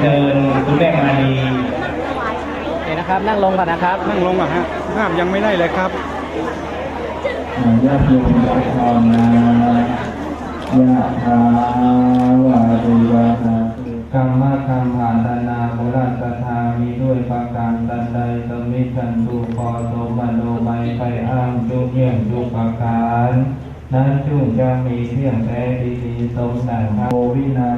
เชิญคุณแม่มาลีโอเคนะครับ นั่งลงก่อนนะครับนั่งลงอะฮะภาพยังไม่ได้เลยครับญาติโยมทุกคนนะยะถาวาริวะหาธรรมะธรรมาตนาโมรัตถามีด้วยประการตันใดสมิชันตุปอโตมโนไมไปอ้างจุเยี่ยงจุประการนั้นจุจะมีเที่ยงแท้ดีดีสมดังโอวินา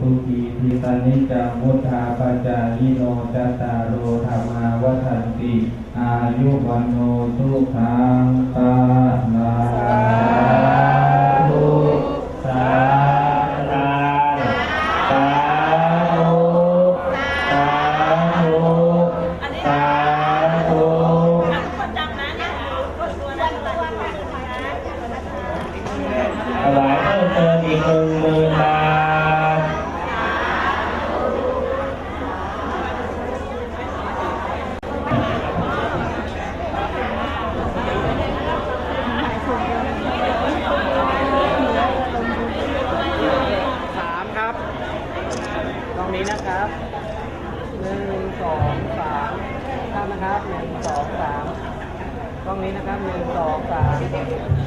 ทุกีทิตานิจังมุทธาปจายิโนจัตตารโรธรรมาวัฏันติ อายุวันโนทุกขังปาลาธุสาราสาธุสาธุสาธุถวายเพิ่มเติมอีกหนึ่งหมื่นบาท สามครับ ต รงนี้นะครับหนึ่งสองสามครับนะครับหนึ่งสองสามตรงนี้นะครับหนึ่งสองสาม